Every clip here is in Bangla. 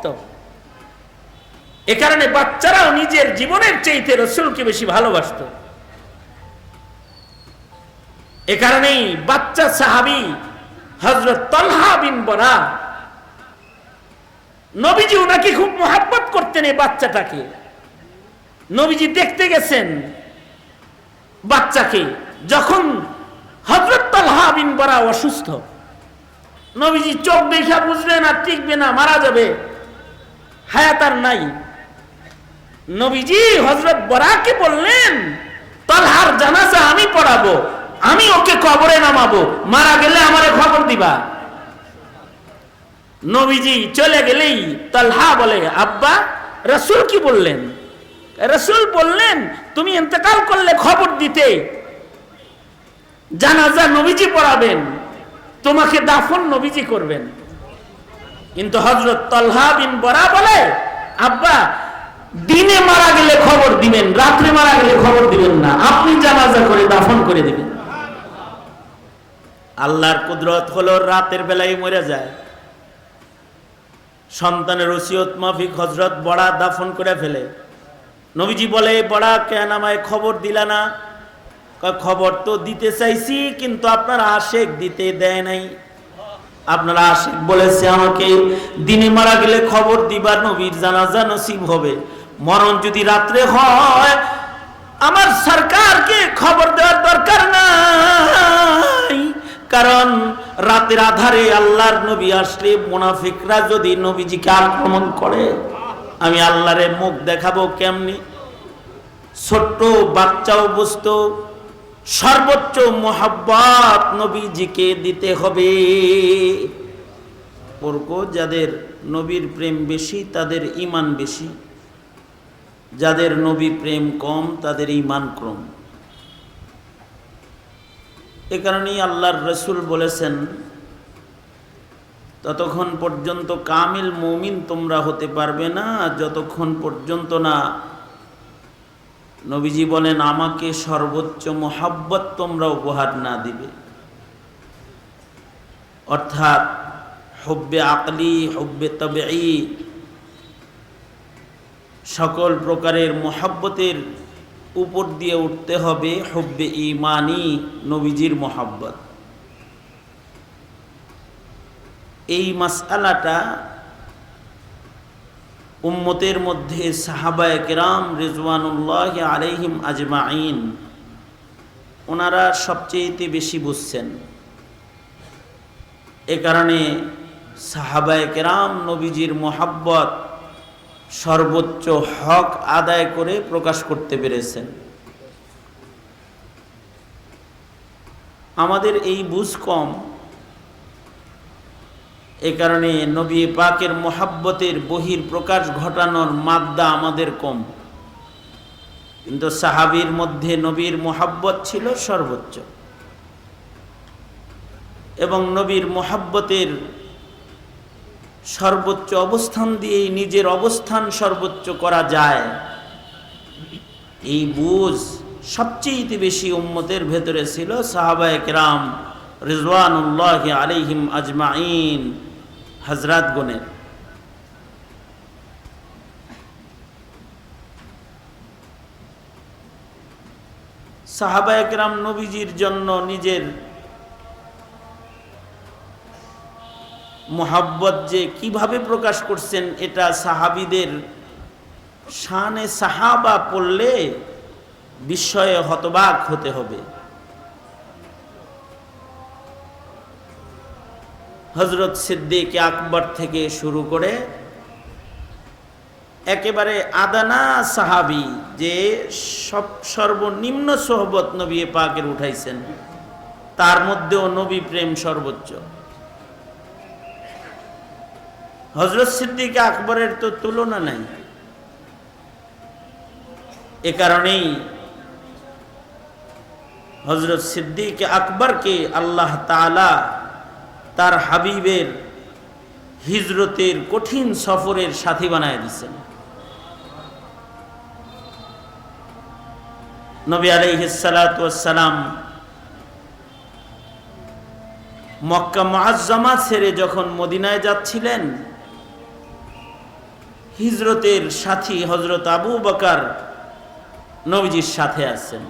অসুস্থ এ কারণে বাচ্চারাও নিজের জীবনের চাইতে রসুলকে বেশি ভালোবাসত। এ কারণেই বাচ্চা সাহাবি হজরত তলহা বিন বরা নবীজি ওনাকে খুব মোহাব্বত করতেন এই বাচ্চাটাকে। নবীজি দেখতে গেছেন বাচ্চাকে, যখন হজরত তলহা বিন বরা অসুস্থ। নবীজি চোখ দেখা বুঝবে না, টিকবে না, মারা যাবে। হায়াত আর নাই। নবীজি হজরত বরাকে বললেন, তলহার জানাজা আমি পড়াবো, আমি ওকে কবরে নামাবো, মারা গেলে আমারে খবর দিবা। নবীজি চলে গেলেই তলহা বলে, আব্বা, রসুল কি বললেন? রসুল বললেন, তুমি ইন্তেকাল করলে খবর দিতে। জানাজা নবীজি পড়াবেন, তোমাকে দাফন নবীজি করবেন। কিন্তু হজরত তলহা বিন বরা বলে, আব্বা, দিনে মারা গেলে খবর দিবেন, রাত্রে মারা গেলে খবর দিবেন না। আপনি জানাজা করে দাফন করে দিবেন। আল্লাহর কুদরত হলো রাতের বেলায় মরে যায়। সন্তানের ওসিয়ত মাফিক হজরত বড়া দাফন করে ফেলে। নবীজি বলে, বড়া, কেন আমায় খবর দিলা না? খবর তো দিতে চাইছি, কিন্তু আপনার আশেক দিতে দেয় নাই। আপনার আশিক বলেছে আমাকে, দিনে মারা গেলে খবর দিবার নবীর জানাজা নসিব হবে। মরণ যদি রাত্রে হয়, আমার সরকারকে খবর দেওয়ার দরকার নাই। কারণ রাতের আধারে আল্লাহর নবী আসলে মোনাফিকরা যদি নবীজিকে আক্রমণ করে, আমি আল্লাহরে মুখ দেখাবো কেমনি? ছোট্ট বাচ্চাও বুঝতো সর্বোচ্চ মোহাব্বত নবীজিকে দিতে হবে। যাদের নবীর প্রেম বেশি, তাদের ইমান বেশি। যাদের নবী প্রেম কম, তাদের ইমান কম। এ কারণেই আল্লাহর রসুল বলেছেন, ততক্ষণ পর্যন্ত কামিল মমিন তোমরা হতে পারবে না, যতক্ষণ পর্যন্ত না নবীজি বলেন, আমাকে সর্বোচ্চ মোহাব্বত তোমরা উপহার না দিবে। অর্থাৎ, হব্বে আকলি, হব্বে তবে সকল প্রকারের মোহাব্বতের উপর দিয়ে উঠতে হবে, হব্বে ইমানি নবীজির মোহাব্বত। এই মাসআলাটা উম্মতের মধ্যে সাহাবায় কেরাম রেজওয়ানুল্লাহ আলাইহিম আজমাইন ওনারা সবচেয়েতে বেশি বুঝছেন। এ কারণে সাহাবায় কেরাম নবীজির মোহাব্বত সর্বোচ্চ হক আদায় করে প্রকাশ করতে পেরেছেন। আমাদের এই বুঝ কম এ কারণে নবী পাকের মোহাব্বতের বহির প্রকাশ ঘটানোর মাদ্দা আমাদের কম। কিন্তু সাহাবির মধ্যে নবীর মোহাব্বত ছিল সর্বোচ্চ। এবং নবীর মোহাব্বতের সর্বোচ্চ অবস্থান দিয়েই নিজের অবস্থান সর্বোচ্চ করা যায়। এই বুঝ সবচেয়ে বেশি উম্মতের ভেতরে ছিল সাহাবায়ক রাম রিজওয়ানুল্লাহ আলিহিম আজমাইন হজরাত গণের সাহাবায়ক রাম নবীজির জন্য নিজের মোহাব্বত যে কীভাবে প্রকাশ করছেন, এটা সাহাবিদের শানে সাহাবা পড়লে বিস্ময়ে হতবাক হতে হবে। হজরত সিদ্দিক আকবর থেকে শুরু করে একেবারে আদানা সাহাবি যে সব সর্বনিম্ন সোহবত নবী পাকের উঠাইছেন, তার মধ্যেও নবী প্রেম সর্বোচ্চ। হজরত সিদ্দিক আকবরের তো তুলনা নাই। এ কারণেই হজরত সিদ্দিক আকবরকে আল্লাহ তালা তার হাবিবের হিজরতের কঠিন সফরের সাথী বানায় দিচ্ছেন নবী আলাইহিসালাম মক্কা মুআজ্জামা ছেড়ে যখন মদিনায় যাচ্ছিলেন, হিজরতের সাথী হজরত আবু বকার নবীজির সাথে আছেন।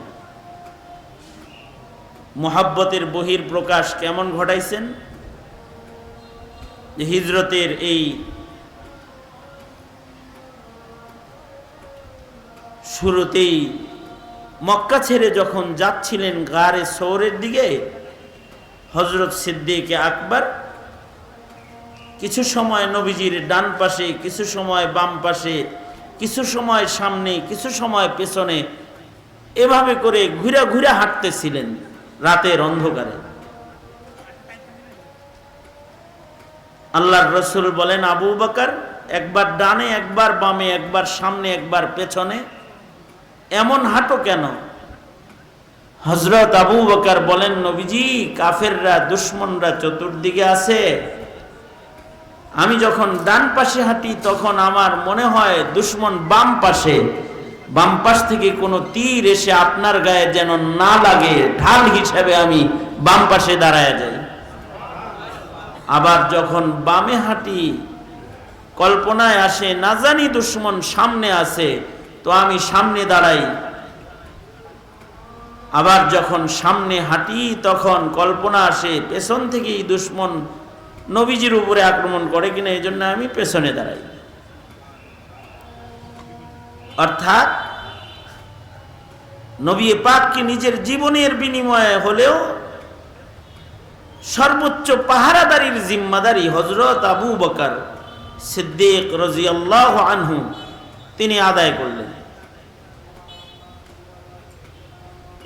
মোহাব্বতের বহির প্রকাশ কেমন ঘটাইছেন? যে হিজরতের এই শুরুতেই মক্কা ছেড়ে যখন যাচ্ছিলেন গারে সৌরের দিকে হজরত সিদ্দিকে আকবর, কিছু সময় নবীজির ডান পাশে, কিছু সময় বাম পাশে, কিছু সময় সামনে, কিছু সময় পেছনে, এভাবে করে ঘুরে ঘুরে হাঁটতেছিলেন রাতের অন্ধকারে। আল্লাহর রসুল বলেন, আবু বাকার, একবার ডানে, একবার বামে, একবার সামনে, একবার পেছনে, এমন হাঁটো কেন? হজরত আবু বকার বলেন, নবীজি, কাফেররা, দুশ্মনরা চতুর্দিকে আছে। আমি যখন ডান পাশে হাঁটি, তখন আমার মনে হয় দুশ্মন বাম পাশে। বাম পাশ থেকে কোনো তীর এসে আপনার গায়ে যেন না লাগে, ঢাল হিসাবে আমি বাম পাশে দাঁড়ায় যাই। আবার যখন বামে হাঁটি কল্পনায় আসে, না জানি দুশ্মন সামনে আছে, তো আমি সামনে দাঁড়াই। আবার যখন সামনে হাঁটি, তখন কল্পনা আসে, পেছন থেকেই দুশ্মন নবীজির উপরে আক্রমণ করে কিনা, এই জন্য আমি পেছনে দাঁড়াই। অর্থাৎ নবী পাককে নিজের জীবনের বিনিময়ে হলেও সর্বোচ্চ পাহারাদারির জিম্মাদারি হজরত আবু বকার সিদ্দিক রাজিয়াল্লাহ আনহু তিনি আদায় করলেন।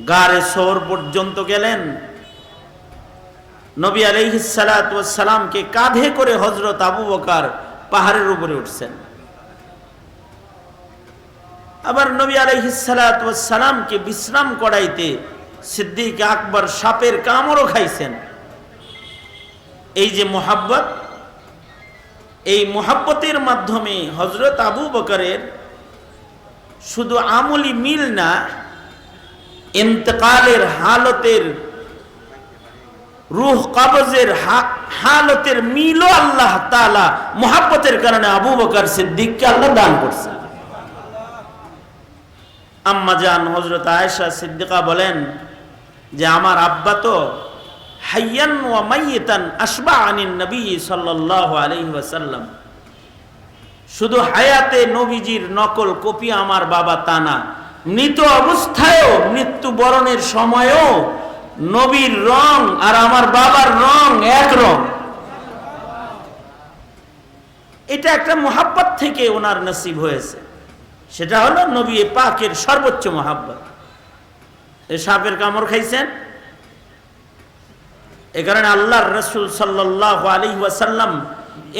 গারে সোর পর্যন্ত গেলেন। নবী আলাইহিসালামকে কাঁধে করে হজরত আবু বকার পাহাড়ের উপরে উঠছেন। আবার নবী আলাইহিসালামকে বিশ্রাম করাইতে সিদ্দিক আকবর সাপের কামড়ও খাইছেন। এই যে মোহাব্বত, এই মোহাব্বতের মাধ্যমে হজরত আবু বকরের শুধু আমলি মিল না, ইন্তকালের হালতের, রুহ কবজের হালতের মিলও আল্লাহ তালা মোহাব্বতের কারণে আবু বকর সিদ্দিককে আল্লাহ দান করছে। আম্মা জান হজরত আয়েশা সিদ্দিকা বলেন যে, আমার আব্বা তো হাইয়ান ওয়া মাইয়াতান আসবা আনিন নবী সাল্লাল্লাহু আলাইহি ওয়াসাল্লাম। শুধু হায়াতে নবীজির নকল কপি আমার বাবা তা না, মৃত অবস্থায়ও মৃত্যু বরণের সময়ও নবীর রং আর আমার বাবার রং এক রং। এটা একটা মোহাব্বত থেকে ওনার নসিব হয়েছে। সেটা হলো নবী পাকের সর্বোচ্চ মোহাব্বত। সাপের কামড় খাইছেন? এ কারণে আল্লাহর রসুল সাল্লাহ আলী ওয়াসাল্লাম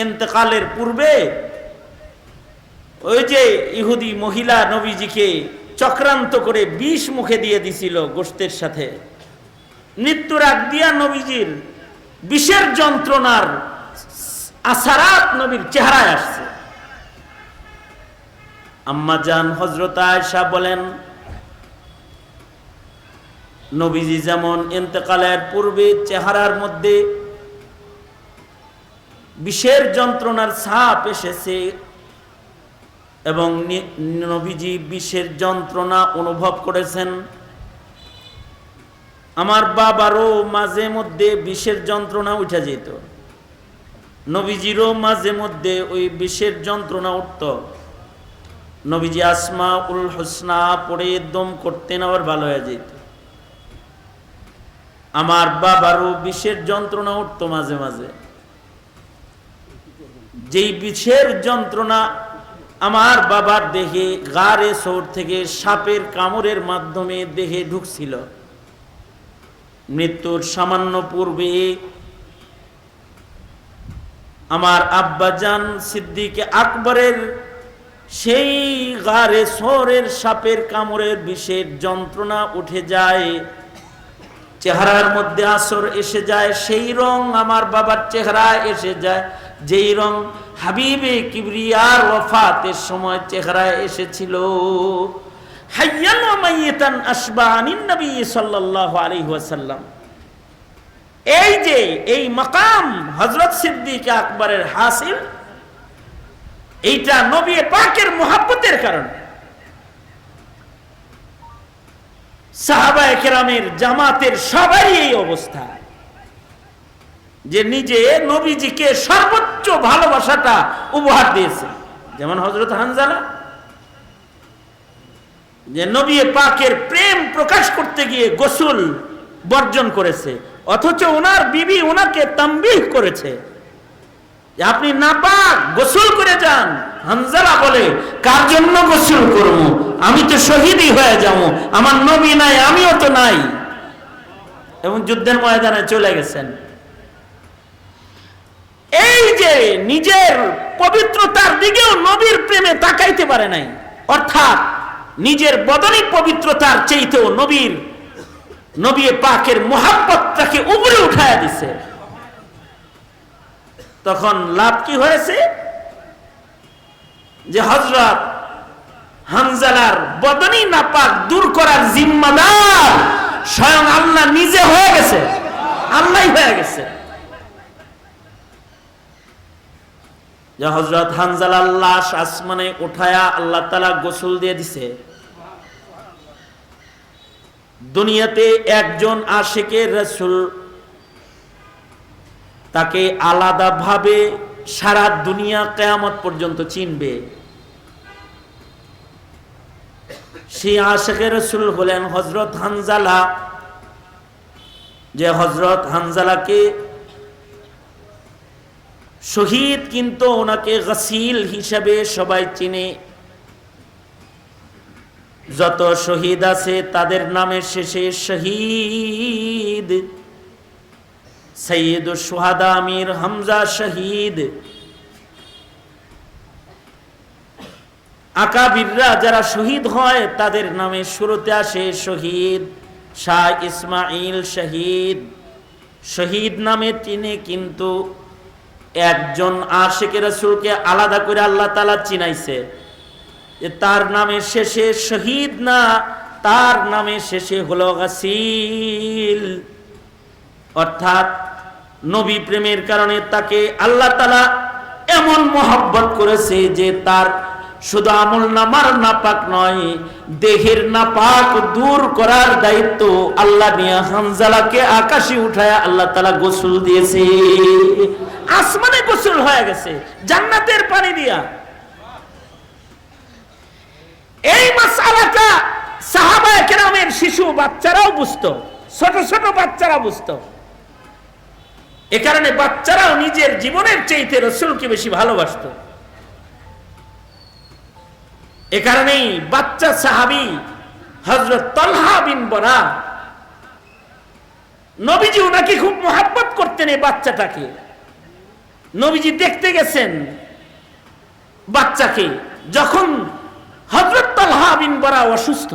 এতেকালের পূর্বে ওই যে ইহুদি মহিলা নবীজিকে চক্রান্ত করে বিষ মুখে দিয়ে দিছিল গোষ্ঠের সাথে। মৃত্যুর আগ দিয়া নবীজির বিষের যন্ত্রণার আসারাত নবীর চেহারায় আসছে। আম্মা জান হজরত আয়সা বলেন নবীজি যেমন এতেকালের পূর্বে চেহারার মধ্যে বিষের যন্ত্রণার ছাপ এসেছে এবং নবীজি বিষের যন্ত্রণা অনুভব করেছেন। আমার বাবারও মাঝে মধ্যে বিষের যন্ত্রণা উঠে যেত। নবীজিরও মাঝে মধ্যে ওই বিষের যন্ত্রণা উঠত। নবীজি আসমা উল হোসনা পড়ে দম করতেন, আবার ভালো হয়ে যেত। আমার বাবারও বিষের যন্ত্রণা উঠত মাঝে মাঝে। যেই বিষের যন্ত্রণা আমার বাবার দেহে গাড়ে সোর থেকে সাপের কামড়ের মাধ্যমে দেহে ঢুকছিল। মৃত্যুর সামান্য পূর্বে আমার আব্বাজান সিদ্দিকে আকবরের সেই গারে সোরের সাপের কামড়ের বিষের যন্ত্রণা উঠে যায়। চেহারার মধ্যে আসর এসে যায়, সেই রং আমার বাবার চেহারায় এসে যায়। যেই রং হাবিবে কিবরিয়ার ওফাতের সময় চেহারায় এসেছিল। হাইয়ান মাইয়াতান আসবা নবী সাল্লাল্লাহু আলাইহি ওয়াসাল্লাম। এই যে, এই মাকাম হযরত সিদ্দিক আকবরের হাসিল, এইটা নবী পাকের মোহাব্বতের কারণে। সাহাবায়ে কেরামের জামাতের সবাই এই অবস্থা। যে নিজে নবীজিকে সর্বোচ্চ ভালোবাসাটা উপহার দিয়েছে। যেমন হজরত হানজালা। যে নবী পাকের প্রেম প্রকাশ করতে গিয়ে গোসল বর্জন করেছে, অথচ ওনার বিবি ওনাকে তাম্বিহ করেছে। আপনি নাপাক, গোসল করে যান। হানজালা বলে, কার জন্য গোসল করব? আমি তো শহীদই হয়ে যাব। আমার নবী নাই, আমিও তো নাই। এবং যুদ্ধের ময়দানে চলে গেছেন। এই যে নিজের পবিত্রতার দিকেও নবীর প্রেমে তাকাইতে পারে নাই, অর্থাৎ নিজের বদনী পবিত্রতার চেয়েতেও নবীর, নবী পাকের মোহাব্বতটাকে উপরে উঠায় দিছে। তখন লাভ কি হয়েছে? যে হজরত হানজালার বদনী নাপাক দূর করার জিম্মাদার স্বয়ং আল্লাহ নিজে হয়ে গেছে। আল্লাহ হয়ে গেছে। যে হজরত হানজালার লাশ আসমানে উঠায়া আল্লাহ তালা গোসল দিয়ে দিছে। দুনিয়াতে একজন আশেকে রসুল তাকে আলাদাভাবে সারা দুনিয়া কেয়ামত পর্যন্ত চিনবে। সেই আশেকে রসুল হলেন হজরত হানজালা। যে হজরত হানজালাকে শহীদ কিন্তু ওনাকে গসিল হিসাবে সবাই চিনে। যত শহীদ আছে তাদের নামের শেষে শহীদ। সৈয়দ আমির হামজা শহীদ। আকাবিররা যারা শহীদ হয়, তাদের নামে শুরুতে আসে শহীদ শাহ ইসমাইল শহীদ। শহীদ নামে চিনে কিন্তু একজন আশেকে রসুলকে আলাদা করে আল্লাহ তালা চিনাইছে। তার নামে শেষে শহীদ না, তার নামে শেষে হলো গাসিল। অর্থাৎ নবী প্রেমের কারণে তাকে আল্লাহ তালা এমন মহব্বত করেছে যে তার শুধু আমল নামার নাপাক নয়, দেহের নাপাক দূর করার দায়িত্ব আল্লাহ নিয়ে আকাশে উঠায় আল্লাহ তালা গোসল দিয়েছে। আসমানে গোসল হয়ে গেছে, জান্নাতের পানি দিয়া। এই মাসালাটা সাহাবায়ে কেরামের শিশু বাচ্চারাও বুঝতো, ছোট ছোট বাচ্চারা বুঝতো। এ কারণে বাচ্চারাও নিজের জীবনের চাইতে রসুলকে বেশি ভালোবাসতো। এ কারণেই বাচ্চা সাহাবি হজরত তলহা বিন বরা নবীজি ওনাকে খুব মোহাব্বত করতেন এই বাচ্চাটাকে। নবীজি দেখতে গেছেন বাচ্চাকে, যখন হজরত তলহা বিন বরা অসুস্থ,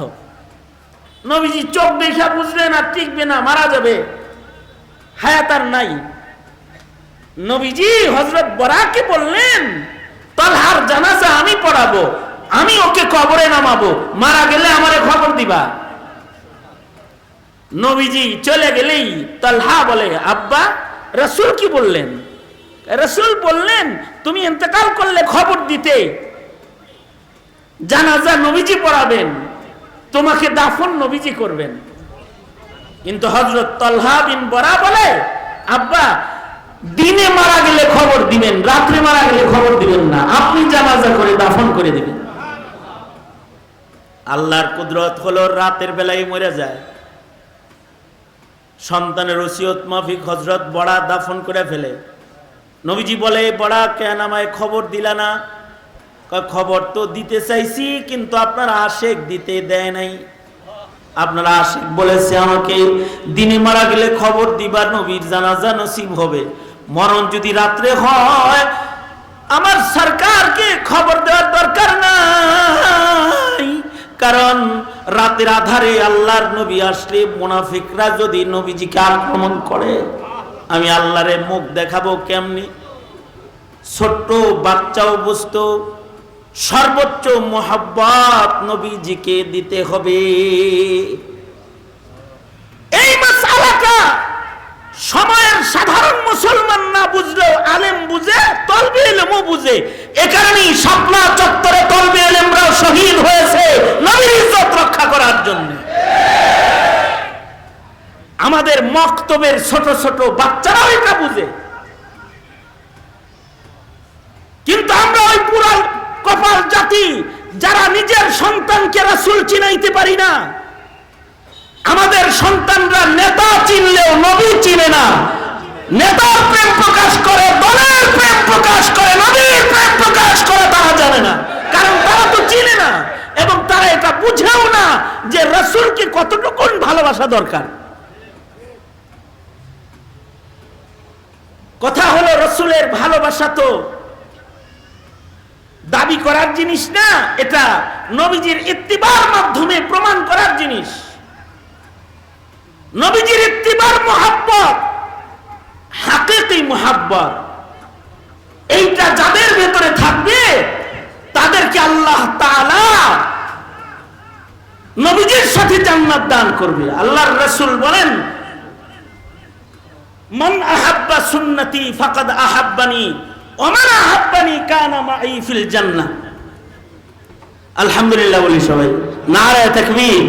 নবীজি চোখ দেখা বুঝবে না টিকবে না, মারা যাবে। হায়াত আর নাই। নবীজি হজরত বরাকে বললেন, তলহার জানাজা আমি পড়াবো, আমি ওকে কবরে নামাবো, মারা গেলে আমারে খবর দিবা। নবীজি চলে গেলেই তলহা বলে, আব্বা, রসুল কি বললেন? রসুল বললেন, তুমি ইন্তেকাল করলে খবর দিতে। জানাজা নবীজি পড়াবেন, তোমাকে দাফন নবীজি করবেন। কিন্তু হজরত তলহা বিন বরা বলে, আব্বা দিনে মারা গেলে খবর দিবেন, রাত্রে মারা গেলে খবর দিবেন না। আপনি জানাজা করে দাফন করে দিবেন। আল্লাহর কুদরত হলো রাতের বেলায় মরে যায়। সন্তানের ওসিয়ত মাফিক হজরত বড়া দাফন করে ফেলে। নবীজি বলে, বড়া, কেন আমায় খবর দিলা না? খবর তো দিতে চাইছি, কিন্তু আপনার আশেক দিতে দেয় নাই। আপনার আশেক বলেছে আমাকে, দিনে মারা গেলে খবর দিবার নবীর জানাজা নসিব হবে। মরণ যদি রাত্রে হয়, আমার সরকারকে খবর দেওয়ার দরকার নাই। কারণ রাতের আধারে আল্লাহর নবী আসলে মোনাফিকরা যদি নবীজিকে আক্রমণ করে, আমি আল্লাহরে মুখ দেখাবো কেমনি? ছোট্ট বাচ্চাও বুঝতো, সর্বোচ্চ মোহাব্বত নবীজিকে দিতে হবে। এই মাসালাটা সময়ের সাধারণ মুসলমান না বুঝলেও আলেম বুঝে, তলবি ইলমও বুঝে। এ কারণেই স্বপ্না চত্বরে তলবে এলেমরাও শহীদ হয়েছে নবীর ইজ্জত রক্ষা করার জন্য। আমাদের মক্তবের ছোট ছোট বাচ্চারাও এটা বুঝে। কিন্তু আমরা ওই পুরান কপাল জাতি, যারা নিজের সন্তানকে রাসূল চিনাইতে পারি না আমাদের সন্তানরা নেতা চিনলেও নবী চিনে না। নেতার প্রেম প্রকাশ করে, দলের প্রেম প্রকাশ করে, নবীর প্রেম প্রকাশ করে তারা জানে না। কারণ তারা তো চিনে না এবং তারা এটা বুঝেও না যে রসুলকে কতটুকুন ভালোবাসা দরকার। কথা হলো, রসুলের ভালোবাসা তো দাবি করার জিনিস না, এটা নবীজির ইত্তিবার মাধ্যমে প্রমাণ করার জিনিস। নবীজির ইত্তিবার মোহাব্বত, হাকিকি মোহাব্বত। এইটা যাদের ভেতরে থাকবে, তাদেরকে আল্লাহ নবীজির সাথে জান্নাত দান করবে। আল্লাহর রাসূল বলেন, মান আহাব্বা সুন্নতি ফাকাদ আহাব্বানি ওমান আহাব্বানি কানা মাই ফিল জান্নাহ। আলহামদুলিল্লাহ বলি সবাই। নারায়ে তাকবীর।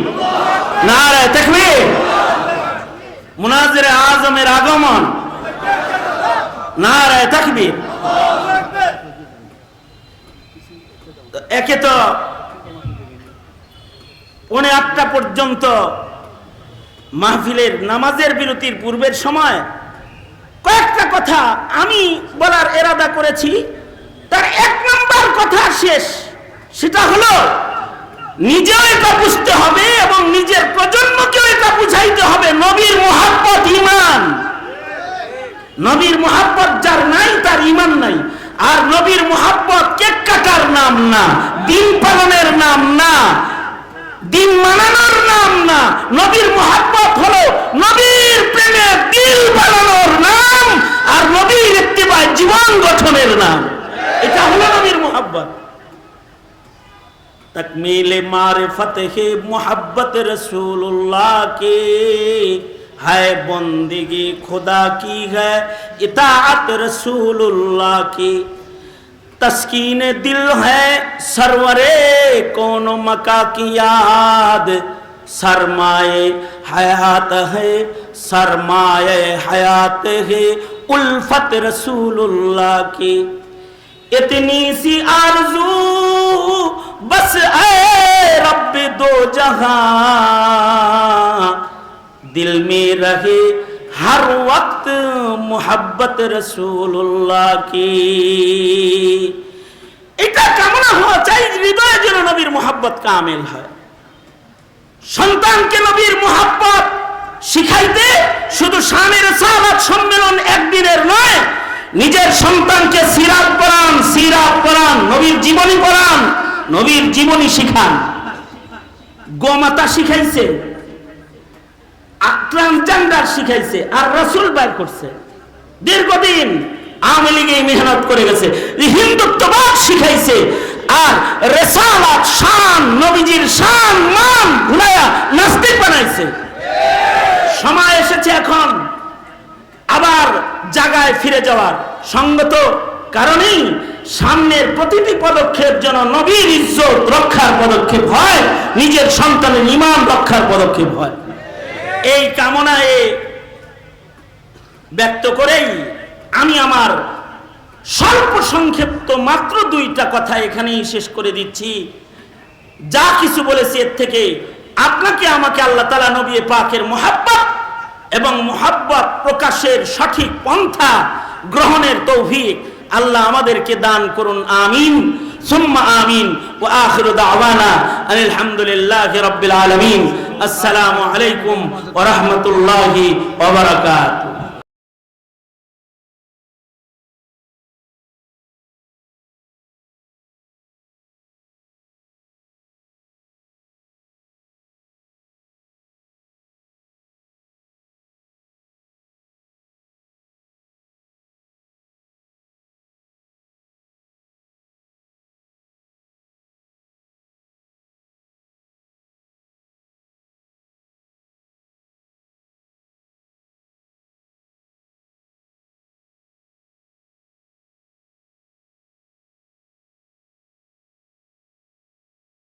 নারায়ে তাকবীর। মুনাজির আজমের আগমন। নারায় তাকবীর। একে তো পৌনে আটটা পর্যন্ত মাহফিলের নামাজের বিরতির পূর্বের সময় কয়েকটা কথা আমি বলার এরাদা করেছি। তার এক নম্বর কথা শেষ, সেটা হলো নিজেও এটা বুঝতে হবে এবং নিজের প্রজন্মকেও এটা বুঝাইতে হবে। নবীর মোহাব্বত ইমান নবীর মোহাব্বত যার নাই, তার ইমান নাই। আর নবীর মোহাব্বত কেক কাটার নাম না, দিন পালনের নাম না, দিন মানানোর নাম না। নবীর মোহাব্বত হলো নবীর প্রেমে দিল বানানোর নাম আর নবীর ইত্তিবায় জীবন গঠনের নাম। এটা হলো নবীর तकमील मारिफत है मोहब्बत रसूलुल्लाह के है बंदगी खुदा की है इताअत रसूलुल्लाह की तस्कीन दिल है सरवरे कौन मका की याद सरमाए हयात है सरमाए हयात है उल्फत रसूलुल्लाह की इतनी सी आरज़ू بس اے رب دو جہاں دل میں رہے ہر وقت محبت رسول اللہ کی এটা কামনা হওয়া চাই হৃদয়ে যেন নবীর মোহাব্বত কামেল হয় সন্তানকে নবীর মোহাব্বত শিখাইতে শুধু স্বামীর সাহাবাদ সম্মেলন একদিনের নয় নিজের সন্তানকে সিরাত পড়ান সিরাত পড়ান নবীর জীবনী পড়ান নবীর জীবনী শিখান। গোমাতা শিখাইছে ট্রান্সজেন্ডার শিখাইছে, আর রসুল বাইর করছে। দীর্ঘদিন আওয়ামী মেহনত করে গেছে। হিন্দুত্ববাদ শিখাইছে, আর শান, নবীজির শান, মান ভুলাইয়া নাস্তিক বানাইছে। সময় এসেছে এখন, আবার জায়গায় ফিরে যাওয়ার। সঙ্গত কারণেই সামনের প্রতিটি পদক্ষেপ যেন নবীর ইজ্জত রক্ষার পদক্ষেপ হয়, নিজের সন্তানের ইমান রক্ষার পদক্ষেপ হয়। এই কামনায় ব্যক্ত করেই আমি আমার স্বল্প সংক্ষিপ্ত মাত্র দুইটা কথা এখানেই শেষ করে দিচ্ছি। যা কিছু বলেছি এর থেকে আপনাকে আমাকে আল্লাহ তালা নবী পাকের মোহাব্বত এবং মোহাব্বত প্রকাশের সঠিক পন্থা গ্রহণের তৌফিক আল্লাহ আমাদেরকে দান করুন, আমিন। সুম্মা আমিন। ও আখির দাওয়ানা আলহামদুলিল্লাহ রাব্বিল আলামিন। আসসালামু আলাইকুম ওয়া রাহমাতুল্লাহি